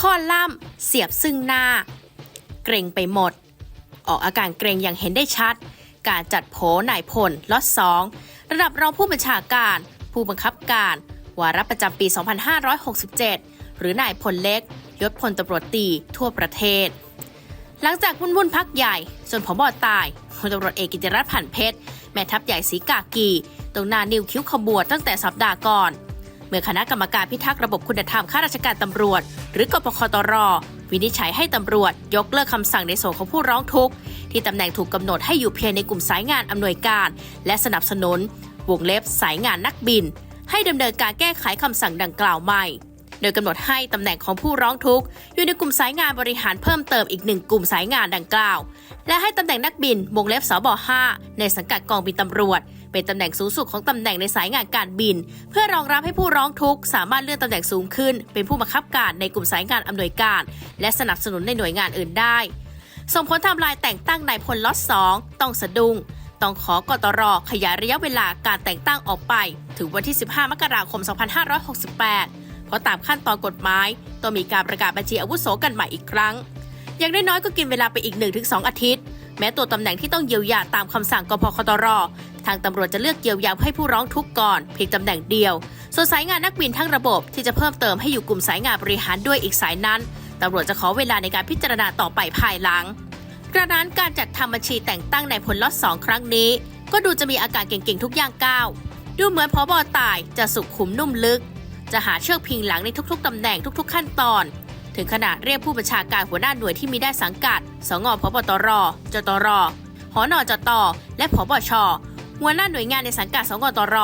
ข้อล่ำเสียบซึ่งหน้า เกรงไปหมด ออกอาการเกรงอย่างเห็นได้ชัด การจัดโผนายพลล็อตสองระดับรองผู้บัญชาการ ผู้บังคับการ วาระประจำปี 2567 หรือนายพลเล็กยศพลตำรวจตีทั่วประเทศ หลังจากวุ่นวุ่นพักใหญ่จนผบตายพลตำรวจเอกกิติรัตน์ผ่านเพชร แม่ทัพใหญ่สีกากีตรงหน้านิ้วคิ้วขบวดตั้งแต่สัปดาห์ก่อน เมื่อคณะกรรมการพิทักษ์ระบบคุณธรรมข้าราชการตำรวจ หรือกปคตร วินิจฉัยให้ตำรวจ ยกเลิกคำสั่งในส่วนของผู้ร้องทุกข์ ที่ตำแหน่งถูกกำหนดให้อยู่เพียงในกลุ่มสายงานอำนวยการ และสนับสนุน วงเล็บสายงานนักบิน ให้ดำเนินการแก้ไขคำสั่งดังกล่าวใหม่ โดยกำหนดให้ตำแหน่งของผู้ร้องทุกข์อยู่ในกลุ่มสายงานบริหารเพิ่มเติมอีกหนึ่งกลุ่มสายงานดังกล่าว และให้ตำแหน่งนักบินวงเล็บสบ5ในสังกัดกองบินตำรวจ เป็นตำแหน่งสูงสุดของตำแหน่งในสายงานการบิน เพื่อรองรับให้ผู้ร้องทุกข์สามารถเลื่อนตำแหน่งสูงขึ้น เป็นผู้บังคับการในกลุ่มสายงานอำนวยการ และสนับสนุนในหน่วยงานอื่นได้ ส่งผลทำลายแต่งตั้งนายพลล็อตสองต้องสะดุ้งต้องขอกตรขยายระยะเวลาการแต่งตั้งออกไป ถึงวันที่ 15 มกราคม 2568 เพราะตามขั้นตอนกฎหมายต้องมีการประกาศบัญชีอาวุโสกันใหม่อีกครั้ง อย่างน้อยๆก็กินเวลาไปอีก 1-2 อาทิตย์ แม้ตัวตำแหน่งที่ต้องเยียวยาตามคำสั่งกพคตร ทางตำรวจจะเลือกเยียวยาให้ผู้ร้องทุกข์ก่อนเพียงตำแหน่งเดียว ส่วนสายงานนักบินทั้งระบบที่จะเพิ่มเติมให้อยู่กลุ่มสายงานบริหารด้วยอีกสายนั้นตำรวจจะขอเวลาในการพิจารณาต่อไปภายหลัง กระนั้นการจัดทำบัญชีแต่งตั้งในายพลล็อตสองครั้งนี้ ก็ดูจะมีอาการเก่งๆทุกอย่างก้าว ดูเหมือนพอบอตายจะสุขุมนุ่มลึก จะหาเชือกพิงหลังในทุกๆตำแหน่งทุก ๆ ขั้นตอน ถึงขนาดเรียกผู้บัญชาการหัวหน้าหน่วยที่มีได้สังกัด สงพบตร จตรหอนจต และพบช หัวหน้าหน่วยงานในสังกัดสงตร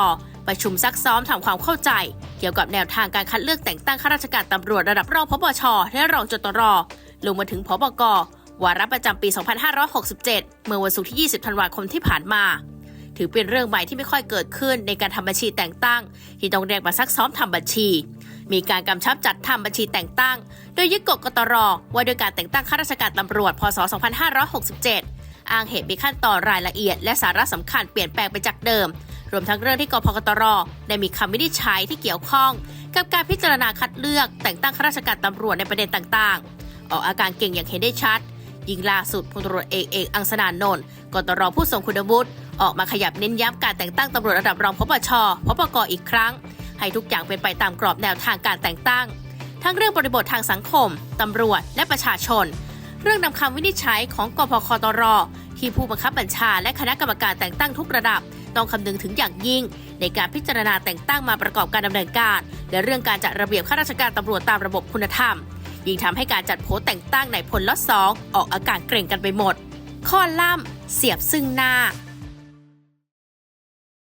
ประชุมซักซ้อมทำความเข้าใจ เกี่ยวกับแนวทางการคัดเลือกแต่งตั้งข้าราชการตำรวจระดับรองพบช และรองจตร ลงมาถึงพบกวาระประจำปี 2567 เมื่อวันศุกร์ที่ 20 ธันวาคมที่ผ่านมา ถือเป็นเรื่องใหม่ที่ไม่ค่อยเกิดขึ้นในการทำบัญชีแต่งตั้ง ที่ต้องเรียกมาซักซ้อมทำบัญชี มีการกำชับจัดทำบัญชีแต่งตั้ง โดยยึดกฎกตรว่าโดยการแต่งตั้งข้าราชการตำรวจพศ 2567 อ้างเหตุมีขั้นตอนรายละเอียด และสาระสำคัญเปลี่ยนแปลงไปจากเดิม รวมทั้งเรื่องที่กพกตรได้มีคำวินิจฉัยที่เกี่ยวข้อง กับการพิจารณาคัดเลือกแต่งตั้งข้าราชการตำรวจในประเด็นต่างๆ ออกอาการเก่งอย่างเห็นได้ชัดยิ่งล่าสุดพลตรวจเอกเอกอังสนานนท์กตรผู้ทรงคุณวุฒิ ออกมาขยับเน้นย้ำการแต่งตั้งตำรวจระดับรองพบชพบกอีกครั้ง ให้ทุกอย่างเป็นไปตามกรอบแนวทางการแต่งตั้ง ทั้งเรื่องบริบททางสังคมตำรวจและประชาชน เรื่องนำคำวินิจฉัยของกพคตร ที่ผู้บังคับบัญชาและคณะกรรมการแต่งตั้งทุกระดับ ต้องคำนึงถึงอย่างยิ่ง ในการพิจารณาแต่งตั้งมาประกอบการดำเนินการ และเรื่องการจัดระเบียบข้าราชการตำรวจตามระบบคุณธรรมยิ่งทำให้การจัดโพสแต่งตั้งในพลล็อตสองออกอาการเกรงกันไปหมด ข้อล่ำเสียบซึ่งหน้า